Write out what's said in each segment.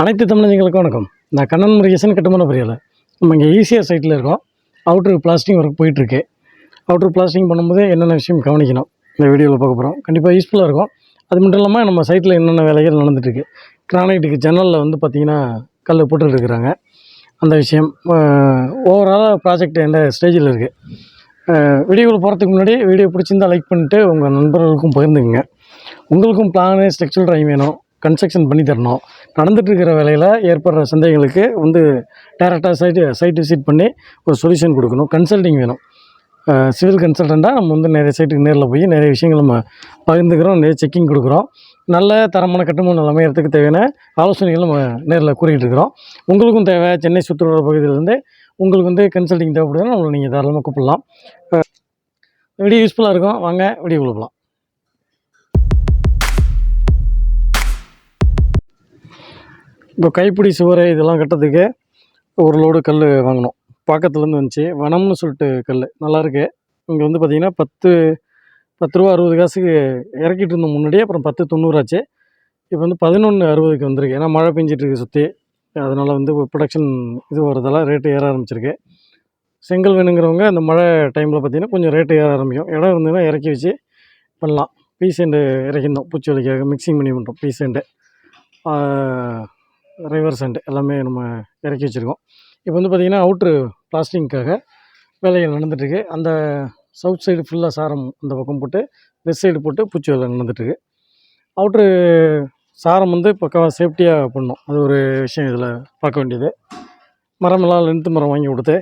அனைத்து தமிழர்களுக்கும் வணக்கம். நான் கண்ணன் முருகேசன் கட்டுமான பொறியாளர். நம்ம இங்கே ஈஸியாக சைட்டில் இருக்கோம். அவுட்ரு பிளாஸ்டிங் ஒர்க் போயிட்டுருக்கு. அவுட்ரு பிளாஸ்டிங் பண்ணும்போது என்னென்ன விஷயம் கவனிக்கணும்? இந்த வீடியோவில் பார்க்க போகிறோம் கண்டிப்பாக யூஸ்ஃபுல்லாக இருக்கும். அது மட்டும் இல்லாமல் நம்ம சைட்டில் என்னென்ன வேலைகள் நடந்துட்டுருக்கு. கிரானைட்டுக்கு ஜன்னலில் வந்து பார்த்திங்கன்னா கல் போட்டுருக்குறாங்க இருக்கிறாங்க. அந்த விஷயம் ஓவராலாக ப்ராஜெக்ட் எந்த ஸ்டேஜில் இருக்குது வீடியோவில் போகிறதுக்கு முன்னாடி வீடியோ பிடிச்சிருந்தா லைக் பண்ணிவிட்டு உங்கள் நண்பர்களுக்கும் பகிர்ந்துக்குங்க. உங்களுக்கும் பிளானு ஸ்ட்ரக்சரல் ட்ரைவ் வேணும். கன்ஸ்ட்ரக்ஷன் பண்ணி தரணும். நடந்துகிட்ருக்கிற வேலையில் ஏற்படுற சந்தேகங்களுக்கு வந்து டேரெக்டாக சைட்டு சைட் விசிட் பண்ணி ஒரு சொல்யூஷன் கொடுக்கணும். கன்சல்டிங் வேணும். சிவில் கன்சல்டண்ட்டாக நம்ம வந்து நிறைய சைட்டுக்கு நேரில் போய் நிறைய விஷயங்கள் நம்ம பகிர்ந்துக்கிறோம் நிறைய செக்கிங் கொடுக்குறோம். நல்ல தரமான கட்டுமானம் அமையறதுக்கு தேவையான ஆலோசனைகள் நம்ம நேரில் கூறிகிட்டு இருக்கிறோம். உங்களுக்கும் தேவை. சென்னை சுற்றுலா பகுதியிலேருந்து உங்களுக்கு வந்து கன்சல்டிங் தேவைப்படுதுன்னா நம்மளை நீங்கள் தாராளமாக கூப்பிடலாம். வீடியோ யூஸ்ஃபுல்லாக இருக்கும். வாங்க வீடியோ கொடுக்கலாம் இப்போ கைப்பிடி சுவரை இதெல்லாம் கட்டுறதுக்கு ஒரு லோடு கல் வாங்கினோம் பக்கத்துலேருந்து வந்துச்சு. வனம்னு சொல்லிட்டு கல் நல்லாயிருக்கு. இங்கே வந்து பார்த்திங்கன்னா பத்து பத்து ரூபா அறுபது காசுக்கு இறக்கிட்டு இருந்தோம் முன்னாடியே அப்புறம் பத்து தொண்ணூறாச்சு இப்போ வந்து பதினொன்று அறுபதுக்கு வந்திருக்கு. ஏன்னா மழை பெஞ்சிட்ருக்கு சுற்றி அதனால் வந்து ப்ரொடக்ஷன் இது வரதால ரேட்டு ஏற ஆரம்பிச்சிருக்கு. செங்கல் வேணுங்கிறவங்க அந்த மழை டைமில் பார்த்திங்கன்னா கொஞ்சம் ரேட்டு ஏற ஆரம்பிக்கும். இடம் இருந்ததுன்னா இறக்கி வச்சு பண்ணலாம். பீசெண்டு இறக்கிருந்தோம் பூச்சி வலிக்காக மிக்சிங் பண்ணி பண்ணுறோம் பீசெண்டு ரிவர் சென்ட் எல்லாமே நம்ம இறக்கி வச்சுருக்கோம். இப்போ வந்து பார்த்திங்கன்னா அவுட்ரு பிளாஸ்டிங்க்காக வேலைகள் நடந்துகிட்ருக்கு அந்த சவுத் சைடு ஃபுல்லாக சாரம் அந்த பக்கம் போட்டு வெஸ்ட் சைடு போட்டு பூச்சி வேலை நடந்துகிட்ருக்கு அவுட்ரு சாரம் வந்து பக்காவாக சேஃப்டியாக பண்ணோம். அது ஒரு விஷயம் இதில் பார்க்க வேண்டியது. மரமெல்லாம் லென்த்து மரம் வாங்கி கொடுத்து.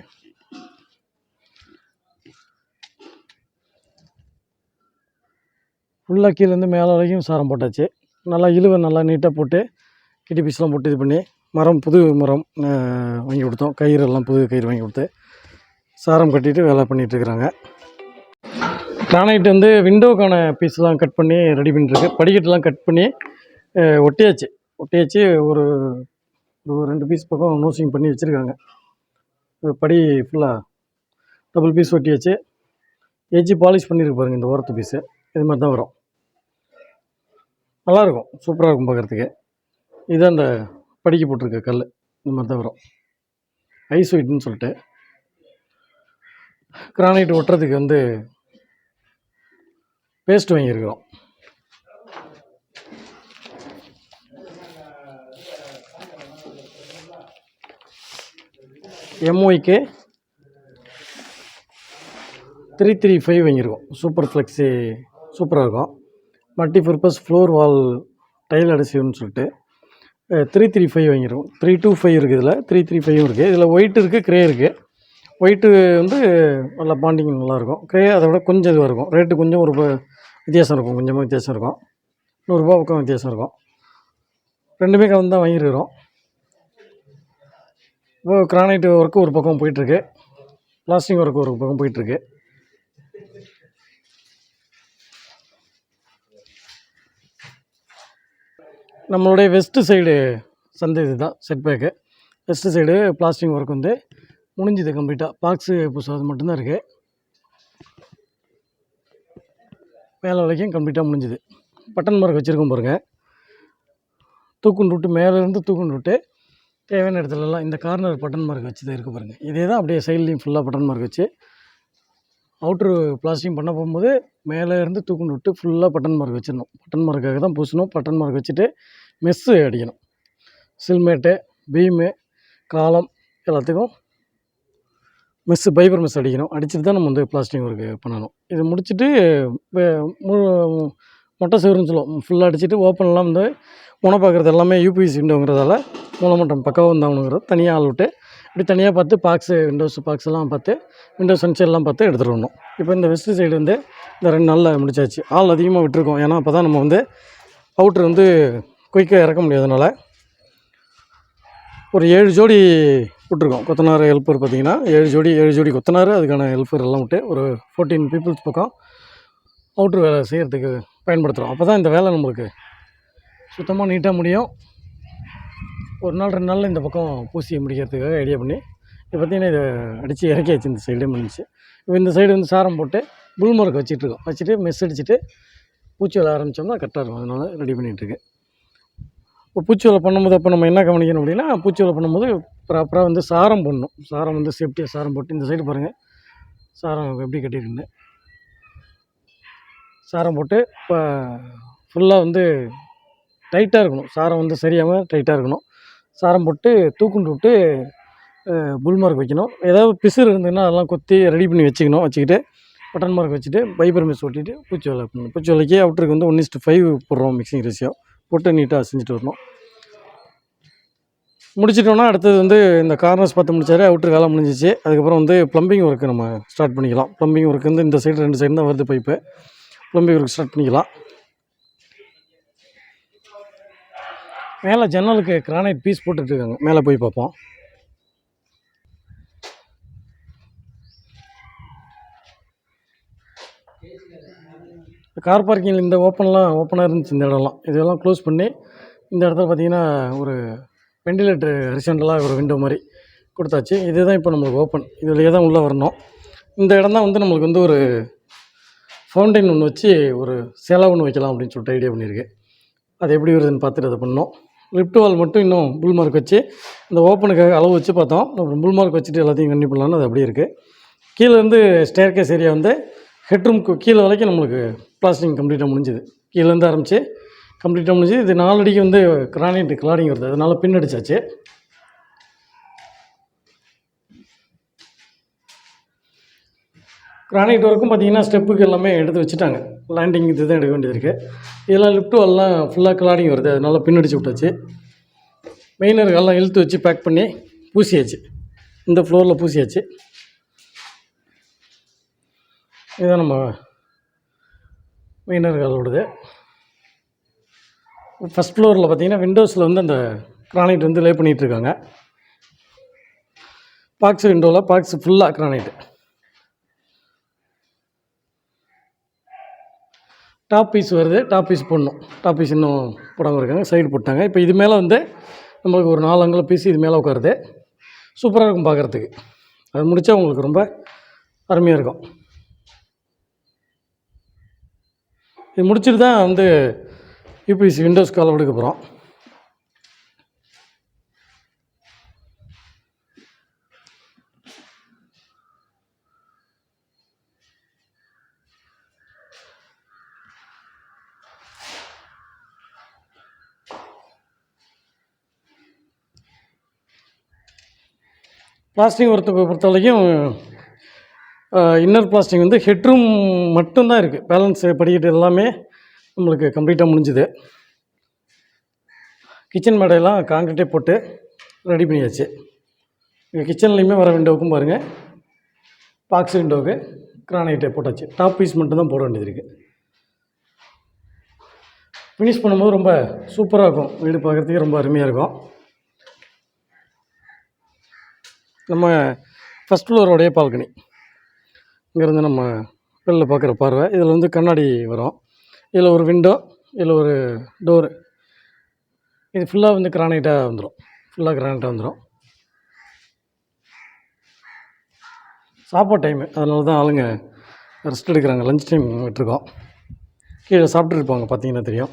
ஃபுல்லாக கீழேருந்து மேலே வரைக்கும் சாரம் போட்டாச்சு. நல்லா இழுவை நல்லா நீட்டாக போட்டு கிட்டி பீஸ்லாம் போட்டு இது பண்ணி மரம் புது மரம் வாங்கி கொடுத்தோம். கயிறு எல்லாம் புது கயிறு வாங்கி கொடுத்து சாரம் கட்டிட்டு வேலை பண்ணிகிட்ருக்குறாங்க கிரானைட் வந்து விண்டோக்கான பீஸ்லாம் கட் பண்ணி ரெடி பண்ணிட்டுருக்கு. படிக்கட்டுலாம் கட் பண்ணி ஒட்டியாச்சு. ஒட்டியாச்சு ஒரு ஒரு ரெண்டு பீஸ் பக்கம் நோசிங் பண்ணி வச்சுருக்காங்க. படி ஃபுல்லாக டபுள் பீஸ் ஒட்டியாச்சு. எஜ்ஜி பாலிஷ் பண்ணியிருக்கு பாருங்கள் இந்த ஓரத்து பீஸு இது மாதிரி தான் வரும். நல்லாயிருக்கும். சூப்பராக இருக்கும் பார்க்குறதுக்கு இது அந்த படிக்க போட்டிருக்க கல் இந்த மாதிரி தான் வரும். ஐஸ் வெயிட்னு சொல்லிட்டு. கிரானைட் ஒட்டுறதுக்கு வந்து பேஸ்ட் வாங்கியிருக்கிறோம். எம்ஒய்க்கு த்ரீ த்ரீ ஃபைவ் வாங்கியிருக்கோம். சூப்பர் ஃப்ளெக்ஸி சூப்பராக இருக்கும். Multi purpose floor wall tile அடிசிவ்னு சொல்லிட்டு. த்ரீ த்ரீ ஃபைவ் வாங்கிடுவோம் த்ரீ டூ ஃபைவ் இருக்குது இதில். த்ரீ த்ரீ ஃபைவும் இருக்குது இதில் ஒயிட் இருக்குது க்ரே இருக்குது ஒயிட்டு வந்து நல்லா பாண்டிங் நல்லாயிருக்கும் க்ரே அதை விட கொஞ்சம் இதுவாக இருக்கும். ரேட்டு கொஞ்சம் ஒரு வித்தியாசம் இருக்கும். கொஞ்சமாக வித்தியாசம் இருக்கும். நூறுரூபா பக்கம் வித்தியாசம் இருக்கும். ரெண்டுமே கலந்து தான் வாங்கியிருக்கிறோம் இப்போ கிரானைட் ஒர்க்கு ஒரு பக்கம் போயிட்டுருக்கு பிளாஸ்டிக் ஒர்க்கு ஒரு பக்கம் போயிட்டுருக்கு நம்மளுடைய வெஸ்ட்டு சைடு சந்தை இது தான் set back west side plastic work வந்து முடிஞ்சுது கம்ப்ளீட்டாக பாக்ஸு புதுசாக அது மட்டும்தான் இருக்குது மேலே வரைக்கும் கம்ப்ளீட்டாக முடிஞ்சுது. பட்டன் மார்க் வச்சுருக்கோம் பாருங்கள் தூக்குண்டு விட்டு மேலேருந்து தூக்குண்டு விட்டு தேவையான இடத்துலலாம் இந்த கார்னர் பட்டன் மார்க் வச்சு தான் இருக்குது பாருங்கள் இதே தான் அப்படியே சைட்லேயும் ஃபுல்லாக பட்டன் மார்க் வச்சு அவுட்ரு பிளாஸ்டிங் பண்ண போகும்போது மேலே இருந்து தூக்குண்டு விட்டு ஃபுல்லாக பட்டன் மார்க் வச்சிடணும். பட்டன் மார்க்காக தான் பூசணும். பட்டன் மார்க் வச்சுட்டு மெஸ்ஸு அடிக்கணும். சில்மேட்டு பீமு காலம் எல்லாத்துக்கும் மெஸ்ஸு பைபர் மெஸ் அடிக்கணும். அடிச்சுட்டு தான் நம்ம வந்து பிளாஸ்டிங் ஒர்க்கு பண்ணணும். இது முடிச்சுட்டு மு- மொட்டை சுவருன்னு சொல்லுவோம். ஃபுல்லாக அடிச்சுட்டு ஓப்பன்லாம் வந்து முனை பார்க்குறது எல்லாமே யூபிஎஸ் விண்டோங்கிறதால மூலமட்டம் பக்காவாக வந்தவனுங்கிறது தனியாக ஆள் விட்டு இப்படி தனியாக பார்த்து பாக்ஸு விண்டோஸ் பாக்ஸ் எல்லாம் பார்த்து விண்டோஸ் சன்சைட்லாம் பார்த்து எடுத்துகிட்டு வரணும். இப்போ இந்த வெஸ்ட் சைடு வந்து இந்த ரெண்டு நாளில் முடிச்சாச்சு. ஆள் அதிகமாக விட்டுருக்கோம். ஏன்னா அப்போ தான் நம்ம வந்து அவுட்ரு வந்து குயிக்காக இறக்க முடியாதனால ஒரு ஏழு ஜோடி விட்ருக்கோம் கொத்தனார் ஹெல்ப்பர் பார்த்தீங்கன்னா ஏழு ஜோடி ஏழு ஜோடி கொத்தனார் அதுக்கான ஹெல்ப்பர் எல்லாம் விட்டு ஒரு ஃபோர்டீன் பீப்புள்ஸ் பக்கம் அவுட்ரு வேலை செய்கிறதுக்கு பயன்படுத்துகிறோம் அப்போ தான் இந்த வேலை நம்மளுக்கு சுத்தமாக நீட்டாக முடியும். ஒரு நாள் ரெண்டு நாளில் இந்த பக்கம் பூசியை முடிக்கிறதுக்காக ஐடியா பண்ணி இப்போ பார்த்தீங்கன்னா இதை அடித்து இறக்கியாச்சு இந்த சைடே முடிஞ்சு இப்போ இந்த சைடு வந்து சாரம் போட்டு புல்மொர்க் வச்சுட்ருக்கோம் வச்சுட்டு மெஸ் அடிச்சுட்டு பூச்சி வேலை ஆரம்பித்தோம்னா கரெக்டாக இருக்கும். அதனால் ரெடி பண்ணிகிட்ருக்கேன் இப்போ பூச்சி வலை பண்ணும்போது அப்போ நம்ம என்ன கவனிக்கணும் அப்படின்னா பூச்சி வலை பண்ணும்போது ப்ராப்பராக வந்து சாரம் போடணும். சாரம் வந்து சேஃப்டியாக சாரம் போட்டு இந்த சைடு பாருங்கள் சாரம் எப்படி கட்டியிருக்குன்னு. சாரம் போட்டு இப்போ ஃபுல்லாக வந்து டைட்டாக இருக்கணும். சாரம் வந்து சரியாமல் டைட்டாக இருக்கணும். சாரம் போட்டு தூக்குண்டு விட்டு புல் மார்க் வைக்கணும். ஏதாவது பிசுறு இருந்ததுன்னா அதெல்லாம் கொத்தி ரெடி பண்ணி வச்சுக்கணும் வச்சுக்கிட்டு பட்டன் மார்க் வச்சுட்டு பைபர் மிஸ் ஒட்டிட்டு பூச்சி வேலை பண்ணணும். பூச்சி வேலைக்கு அவுட்டருக்கு வந்து ஒன் இஸ்ட்டு ஃபைவ் போடுறோம் மிக்சிங் ரேஷியோ போட்டு நீட்டாக செஞ்சுட்டு வரணும். முடிச்சிட்டோன்னா அடுத்தது வந்து இந்த கார்னர்ஸ் பார்த்து முடிச்சாரு அவுட்ரு வேலை முடிஞ்சிச்சு. அதுக்கப்புறம் வந்து ப்ளம்பிங் ஒர்க்கு நம்ம ஸ்டார்ட் பண்ணிக்கலாம். ப்ளம்பிங் ஒர்க் வந்து இந்த சைடு ரெண்டு சைடு தான் வருது பைப்பு ப்ளம்பிங் ஒர்க் ஸ்டார்ட் பண்ணிக்கலாம். மேலே ஜன்னலுக்கு கிரானைட் பீஸ் போட்டுட்ருக்காங்க. மேலே போய் பார்ப்போம். கார் பார்க்கிங்கில் இந்த ஓப்பன்லாம் ஓப்பனாக இருந்துச்சு இந்த இடம்லாம். இதெல்லாம் க்ளோஸ் பண்ணி இந்த இடத்துல பார்த்தீங்கன்னா ஒரு வெண்டிலேட்டர் ஹரிசண்டலாக ஒரு விண்டோ மாதிரி கொடுத்தாச்சு. இதுதான் இப்போ நம்மளுக்கு ஓப்பன் இதுலேயே தான் உள்ளே வரணும். இந்த இடம் தான் வந்து நம்மளுக்கு வந்து ஒரு ஃபவுண்டைன் ஒன்று வச்சு ஒரு சிலை ஒன்று வைக்கலாம் அப்படின்னு சொல்லிட்டு ஐடியா பண்ணியிருக்கு. அது எப்படி வருதுன்னு பார்த்துட்டு அதை பண்ணோம் லிஃப்ட் வால் மட்டும் இன்னும் புல் மார்க் வச்சு இந்த ஓப்பனுக்காக அளவு வச்சு பார்த்தோம். அப்புறம் புல் மார்க் வச்சுட்டு எல்லாத்தையும் கண்டி பண்ணலான்னு அது அப்படியே இருக்குது கீழேருந்து ஸ்டேர்கேஸ் ஏரியா வந்து ஹெட்ரூம்க்கு கீழே வரைக்கும் நம்மளுக்கு பிளாஸ்டிங் கம்ப்ளீட்டாக முடிஞ்சுது. கீழேருந்து ஆரம்பித்து கம்ப்ளீட்டாக முடிஞ்சு இது நாலு அடிக்கு வந்து கிரானைட் கிளாடிங் வருது. அதனால் பின் அடிச்சாச்சு. கிரானைட் ஒர்க்கும் பார்த்தீங்கன்னா ஸ்டெப்புக்கு எல்லாமே எடுத்து வச்சுட்டாங்க. லேண்டிங் இது தான் எடுக்க வேண்டியது இருக்குது இதெல்லாம் லிஃப்ட்டும் எல்லாம் ஃபுல்லாக கிளாடிங் வருது. அதனால பின்னடிச்சு விட்டாச்சு. மெயினர் எல்லாம் இழுத்து வச்சு பேக் பண்ணி பூசியாச்சு. இந்த ஃப்ளோரில் பூசியாச்சு. இதுதான் நம்ம மெயினர் ஃபஸ்ட் ஃப்ளோரில் பார்த்தீங்கன்னா விண்டோஸில் வந்து அந்த கிரானைட் வந்து லே பண்ணிகிட்ருக்காங்க பாக்ஸ் விண்டோவில் பாக்ஸ் ஃபுல்லாக கிரானைட்டு டாப் பீஸ் வருது. டாப் பீஸ் போடணும். டாப் பீஸ் இன்னும் போடாமல் இருக்காங்க. சைடு போட்டாங்க. இப்போ இது மேலே வந்து நம்மளுக்கு ஒரு நாலு அங்குல பீஸ் இது மேலே உட்காருது. சூப்பராக இருக்கும் பார்க்குறதுக்கு அது முடித்தா உங்களுக்கு ரொம்ப அருமையாக இருக்கும். இது முடிச்சுட்டு தான் வந்து யூபிஎஸ்சி விண்டோஸ் கால் எடுக்க போகிறோம் பிளாஸ்டிக் ஒருத்த பொறுத்த வரைக்கும் இன்னர் பிளாஸ்டிக் வந்து ஹெட்ரூம் மட்டும்தான் இருக்குது பேலன்ஸ் படிக்கட்டு எல்லாமே நம்மளுக்கு கம்ப்ளீட்டாக முடிஞ்சுது. கிச்சன் மேடையெல்லாம் காங்கிரீட்டே போட்டு ரெடி பண்ணியாச்சு. இங்கே கிச்சன்லேயுமே வர விண்டோவுக்கும் பாருங்கள் பாக்ஸ் விண்டோவுக்கு கிரானைட்டை போட்டாச்சு. டாப் பீஸ் மட்டும்தான் போட வேண்டியது இருக்குது ஃபினிஷ் பண்ணும்போது ரொம்ப சூப்பராக இருக்கும். வீடு பார்க்குறதுக்கே ரொம்ப அருமையாக இருக்கும். நம்ம ஃபஸ்ட் ஃப்ளோருடைய பால்கனி இங்கேருந்து நம்ம வெளில பார்க்குற பார்வை. இதில் வந்து கண்ணாடி வரும். இதில் ஒரு விண்டோ இதில் ஒரு டோரு இது ஃபுல்லாக வந்து கிரானைட்டாக வந்துடும் ஃபுல்லாக கிரானைட்டாக வந்துடும் சாப்பாடு டைமு அதனால தான் ஆளுங்க ரெஸ்ட் எடுக்கிறாங்க. லஞ்ச் டைம் விட்டுருக்கோம். கீழே சாப்பிட்ருப்பாங்க பார்த்தீங்கன்னா தெரியும்.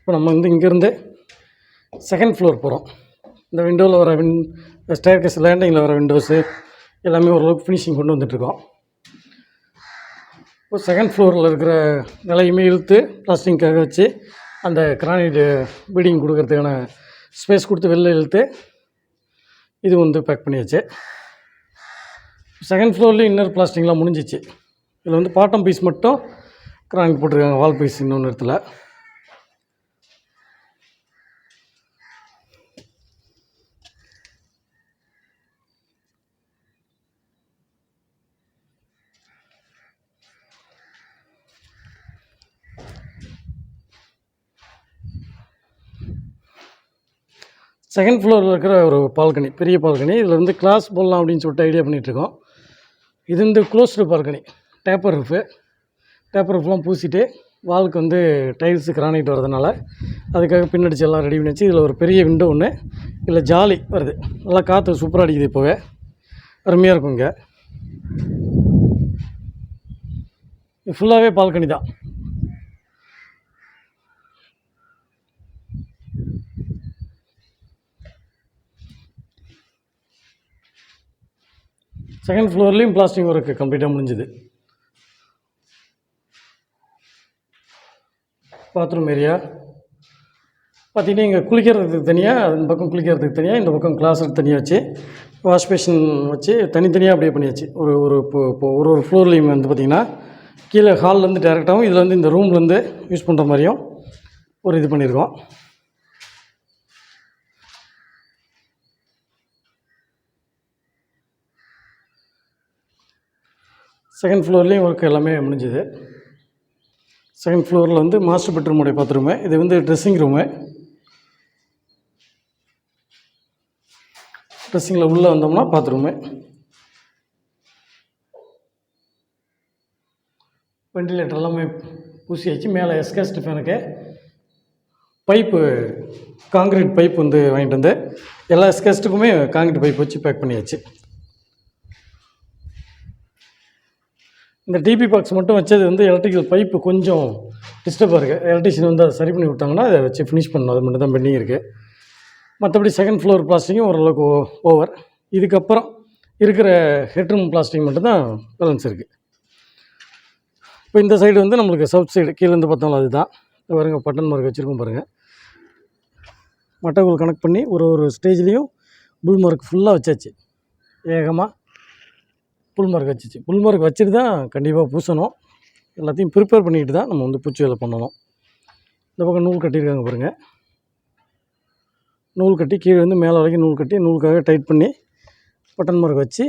இப்போ நம்ம வந்து இங்கேருந்து செகண்ட் ஃப்ளோர் போகிறோம் இந்த விண்டோவில் வர வின் ஸ்டேர் கேஸ் லேண்டிங்கில் வர விண்டோஸு எல்லாமே ஓரளவுக்கு ஃபினிஷிங் கொண்டு வந்துட்டுருக்கோம். இப்போ செகண்ட் ஃப்ளோரில் இருக்கிற நிலையுமே இழுத்து பிளாஸ்டிங்காக வச்சு அந்த கிரானைட் பீடிங் கொடுக்கறதுக்கான ஸ்பேஸ் கொடுத்து வெளில இழுத்து இது வந்து பேக் பண்ணியாச்சு. செகண்ட் ஃப்ளோர்லேயும் இன்னர் பிளாஸ்டிங்லாம் முடிஞ்சிச்சு. இதில் வந்து பாட்டம் பீஸ் மட்டும் கிரானைட் போட்டிருக்காங்க வால் பீஸ் இன்னொன்று இடத்துல. செகண்ட் ஃப்ளோரில் இருக்கிற ஒரு பால்கனி பெரிய பால்கனி இதில் வந்து கிளாஸ் போடலாம் அப்படின்னு சொல்லிட்டு ஐடியா பண்ணிகிட்ருக்கோம் இது வந்து closed balcony taper roof taper ரூஃப்லாம் பூசிட்டு வாலுக்கு வந்து டைல்ஸு கிரானைட் வரதுனால அதுக்காக பின்னடிச்சு எல்லாம் ரெடி பண்ணி வச்சு இதில் ஒரு பெரிய விண்டோ ஒன்று இதில் ஜாலி வருது. நல்லா காற்று சூப்பராக அடிக்குது இப்போவே. அருமையாக இருக்கும் இங்கே. ஃபுல்லாகவே பால்கனி தான். செகண்ட் ஃப்ளோர்லேயும் பிளாஸ்டிங் ஒர்க்கு கம்ப்ளீட்டாக முடிஞ்சுது. பாத்ரூம் ஏரியா பார்த்தீங்கன்னா இங்கே குளிக்கிறதுக்கு தனியாக அந்த பக்கம் குளிக்கிறதுக்கு தனியாக இந்த பக்கம் கிளாஸ் தனியாக வச்சு வாஷ் பேஷன் வச்சு தனித்தனியாக அப்படியே பண்ணியாச்சு. ஒரு ஒரு இப்போ ஒரு ஒரு ஃப்ளோர்லேயும் வந்து பார்த்திங்கன்னா கீழே ஹால்லேருந்து டேரெக்டாகவும் இதில் வந்து இந்த ரூம்லேருந்து யூஸ் பண்ணுற மாதிரியும் ஒரு இது பண்ணியிருக்கோம். செகண்ட் ஃப்ளோர்லேயும் ஒர்க் எல்லாமே முடிஞ்சுது. செகண்ட் ஃப்ளோரில் வந்து மாஸ்டர் பெட்ரூமுடைய பாத்ரூமு இது வந்து ட்ரெஸ்ஸிங் ரூமு ட்ரெஸ்ஸிங்கில் உள்ளே வந்தோம்னா பாத்ரூமு வெண்டிலேட்டர் எல்லாமே பூசியாச்சு. மேலே எஸ்காஸ்ட் ஃபேனுக்கு பைப்பு காங்கிரீட் பைப் வந்து வாங்கிட்டு வந்து எல்லா எஸ்கேஸ்ட்டுக்குமே காங்கிரீட் பைப் வச்சு பேக் பண்ணியாச்சு. இந்த டிபி பாக்ஸ் மட்டும் வச்சது வந்து எலக்ட்ரிக்கல் பைப்பு கொஞ்சம் டிஸ்டர்பாக இருக்குது எலக்ட்ரிஷியன் வந்து அதை சரி பண்ணி விட்டாங்கன்னா அதை வச்சு ஃபினிஷ் பண்ணணும். அது மட்டும் தான் பெண்டிங் இருக்குது மற்றபடி செகண்ட் ஃப்ளோர் பிளாஸ்டிக்கும் ஓரளவுக்கு ஓவர் இதுக்கப்புறம் இருக்கிற ஹெட்ரூம் பிளாஸ்டிக் மட்டும்தான் பேலன்ஸ் இருக்குது இப்போ இந்த சைடு வந்து நம்மளுக்கு சவுத் சைடு கீழேருந்து பார்த்தாலும் அதுதான். பாருங்க பட்டன் மார்க் வச்சுருக்கோம் பாருங்கள் மட்டக்குள் கனெக்ட் பண்ணி ஒரு ஒரு ஸ்டேஜ்லேயும் புல் மார்க் ஃபுல்லாக வச்சாச்சு. ஏகமாக புல் மார்க் புல்மார்க் புல் மார்க் வச்சுட்டு தான் கண்டிப்பாக பூசணும். எல்லாத்தையும் ப்ரிப்பேர் பண்ணிக்கிட்டு தான் நம்ம வந்து பூச்சி வேலை பண்ணணும். இந்த பக்கம் நூல் கட்டியிருக்காங்க பாருங்கள் நூல் கட்டி கீழே வந்து மேலே வரைக்கும் நூல் கட்டி நூலுக்காக டைட் பண்ணி பட்டன் மார்க் வச்சு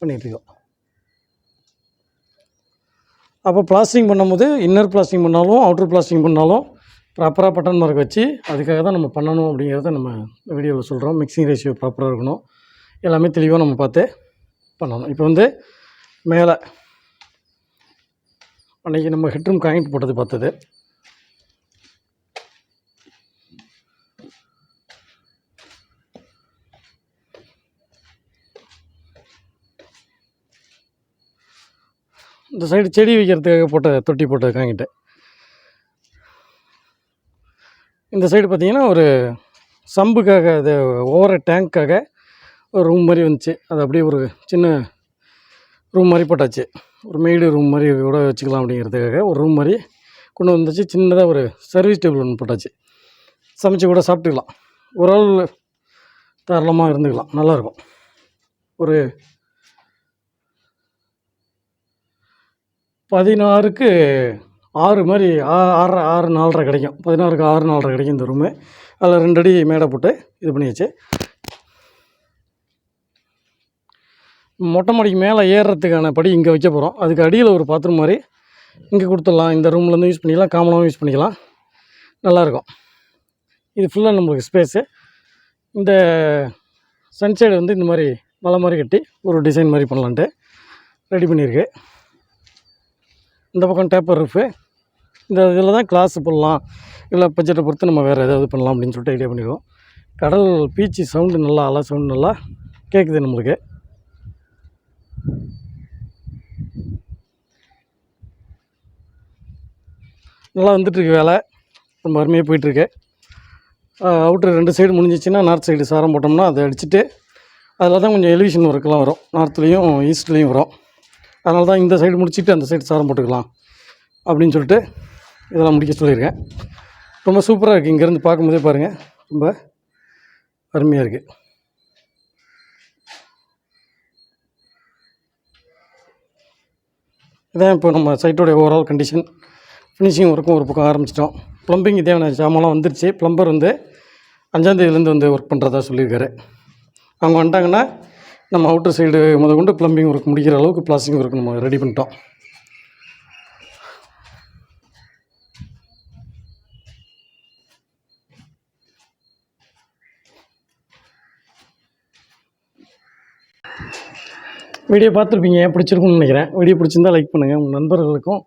பண்ணிகிட்ருக்கோம் அப்போ பிளாஸ்டிங் பண்ணும்போது இன்னர் பிளாஸ்டிங் பண்ணாலும் அவுட்டர் பிளாஸ்டிங் பண்ணாலும் ப்ராப்பராக பட்டன் மார்க் வச்சு அதுக்காக தான் நம்ம பண்ணணும் அப்படிங்கிறத நம்ம வீடியோவில் சொல்கிறோம் மிக்சிங் ரேஷியோ ப்ராப்பராக இருக்கணும். எல்லாமே தெளிவாக நம்ம பார்த்து பண்ணணும். இப்போ வந்து மேலே அன்றைக்கி நம்ம ஹெட்ரூம் காயிண்ட் போட்டது பார்த்தது. இந்த சைடு செடி வைக்கிறதுக்காக போட்ட தொட்டி போட்ட காங்கிட்டு இந்த சைடு பார்த்தீங்கன்னா ஒரு சம்புக்காக அது ஓவர டேங்க்காக ஒரு ரூம் மாதிரி வந்துச்சு. அது அப்படியே ஒரு சின்ன ரூம் மாதிரி போட்டாச்சு. ஒரு மெய்டு ரூம் மாதிரி கூட வச்சுக்கலாம் அப்படிங்கிறதுக்காக ஒரு ரூம் மாதிரி கொண்டு வந்துச்சு. சின்னதாக ஒரு சர்வீஸ் டேபிள் ஒன்று போட்டாச்சு. சமைச்சு கூட சாப்பிட்டுக்கலாம். ஒரு ஆள் தாராளமாக இருந்துக்கலாம். நல்லாயிருக்கும் ஒரு பதினாறுக்கு ஆறு மாதிரி ஆறு ஆறு நாலரை கிடைக்கும். பதினாறுக்கு ஆறு நாலரை கிடைக்கும் இந்த ரூமு அதில் ரெண்டு அடி மேடை போட்டு இது பண்ணியாச்சு. மொட்டை மாடிக்கு மேலே ஏறுறதுக்கான படி இங்கே வைக்க போகிறோம் அதுக்கு அடியில் ஒரு பாத்ரூம் மாதிரி இங்கே கொடுத்துடலாம். இந்த ரூம்லேருந்து யூஸ் பண்ணிக்கலாம். காமனாகவும் யூஸ் பண்ணிக்கலாம். நல்லாயிருக்கும். இது ஃபுல்லாக நம்மளுக்கு ஸ்பேஸு இந்த சன்சைடு வந்து இந்த மாதிரி மலை மாதிரி கட்டி ஒரு டிசைன் மாதிரி பண்ணலான்ட்டு ரெடி பண்ணியிருக்கு. இந்த பக்கம் டேப்பர் ரூஃபு இந்த இதில் தான் கிளாஸ் போடலாம். இல்லை பட்ஜெட்டை பொறுத்து நம்ம வேறு ஏதாவது பண்ணலாம் அப்படின்னு சொல்லிட்டு ஐடியா பண்ணிடுவோம் கடல் பீச்சு சவுண்டு நல்லா அலை சவுண்டு நல்லா கேட்குது நம்மளுக்கு. நல்லா வந்துட்டுருக்கு வேலை. ரொம்ப அருமையாக போயிட்டுருக்கு. அவுட்ரு ரெண்டு சைடு முடிஞ்சிச்சின்னா நார்த் சைடு சாரம் போட்டோம்னா அதை அடிச்சுட்டு அதில் தான் கொஞ்சம் எலிவேஷன் ஒர்க்கெலாம் வரும். நார்த்லேயும் ஈஸ்ட்லேயும் வரும். அதனால தான் இந்த சைடு முடிச்சுட்டு அந்த சைடு சாரம் போட்டுக்கலாம் அப்படின்னு சொல்லிட்டு இதெல்லாம் முடிக்க சொல்லியிருக்கேன். ரொம்ப சூப்பராக இருக்குது இங்கேருந்து பார்க்கும்போதே பாருங்கள் ரொம்ப அருமையாக இருக்குது இதான் இப்போ நம்ம சைட்டோடைய ஓவரால் கண்டிஷன் ஃபினிஷிங் ஒர்க்கும் ஒரு பக்கம் ஆரம்பிச்சிட்டோம். ப்ளம்பிங் தேவையான சாமான்லாம் வந்துருச்சு. ப்ளம்பர் வந்து அஞ்சாந்தேதியிலேருந்து வந்து ஒர்க் பண்ணுறதா சொல்லியிருக்காரு. அவங்க வந்துட்டாங்கன்னா நம்ம அவுட்டர் சைடு முதல் கொண்டு ப்ளம்பிங் ஒர்க் முடிக்கிற அளவுக்கு பிளாஸ்டிங் ஒர்க் நம்ம ரெடி பண்ணிட்டோம். வீடியோ பார்த்துருப்பீங்க பிடிச்சிருக்கும்னு நினைக்கிறேன். வீடியோ பிடிச்சிருந்தா லைக் பண்ணுங்கள் உங்கள் நண்பர்களுக்கும்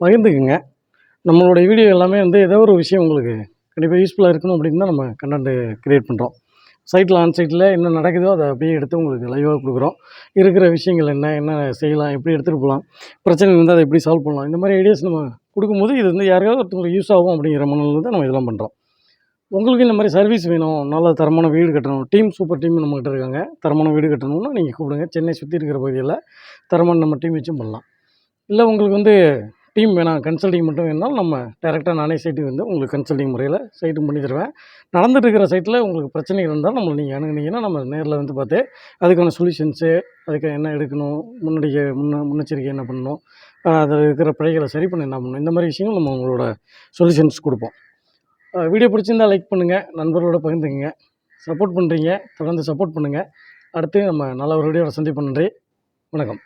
பகிர்ந்துக்குங்க. நம்மளுடைய வீடியோ எல்லாமே வந்து ஏதோ ஒரு விஷயம் உங்களுக்கு கண்டிப்பாக யூஸ்ஃபுல்லாக இருக்கணும் அப்படின்னு தான் நம்ம கண்டென்ட் க்ரியேட் பண்ணுறோம் சைட்டில் ஆன் சைட்டில் என்ன நடக்குதோ அதை அப்படியே எடுத்து உங்களுக்கு லைவாக கொடுக்குறோம். இருக்கிற விஷயங்கள் என்ன என்ன செய்யலாம் எப்படி எடுத்துகிட்டு போகலாம் பிரச்சனை இருந்தால் அதை எப்படி சால்வ் பண்ணலாம் இந்த மாதிரி ஐடியாஸ் நம்ம கொடுக்கும்போது இது வந்து யாருக்காவது ஒருத்தவங்களுக்கு யூஸ் ஆகும் அப்படிங்கிற மனநிலை தான் நம்ம இதெல்லாம் பண்ணுறோம் உங்களுக்கு இந்த மாதிரி சர்வீஸ் வேணும் நல்ல தரமான வீடு கட்டணும் டீம் சூப்பர் டீம் நம்மகிட்ட இருக்காங்க. தரமான வீடு கட்டணும்னா நீங்கள் கூப்பிடுங்க. சென்னை சுற்றி இருக்கிற பகுதியில் தரமான நம்ம டீம் வச்சும் பண்ணலாம். இல்லை உங்களுக்கு வந்து டீம் வேணாம் கன்சல்டிங் மட்டும் வேணாலும் நம்ம டேரெக்டாக நானே சைட்டுக்கு வந்து உங்களுக்கு கன்சல்டிங் முறையில் சைட்டும் பண்ணி தருவேன். நடந்துட்டு இருக்கிற சைட்டில் உங்களுக்கு பிரச்சனைகள் இருந்தால் நம்மளை நீங்கள் அணுகுனீங்கன்னா நம்ம நேரில் வந்து பார்த்து அதுக்கான சொல்யூஷன்ஸு அதுக்கு என்ன எடுக்கணும் முன்னாடி முன்ன முன்னெச்சரிக்கை என்ன பண்ணணும் அதில் இருக்கிற பிழைகளை சரி பண்ண என்ன பண்ணணும் இந்த மாதிரி விஷயங்கள் நம்ம உங்களோட சொல்யூஷன்ஸ் கொடுப்போம். வீடியோ பிடிச்சிருந்தா லைக் பண்ணுங்கள் நண்பர்களோட பகிர்ந்துக்குங்க. சப்போர்ட் பண்ணுறீங்க தொடர்ந்து சப்போர்ட் பண்ணுங்கள் அடுத்து நம்ம நல்ல ஒரு வீடியோவில் சந்திப்போம். நன்றி. வணக்கம்.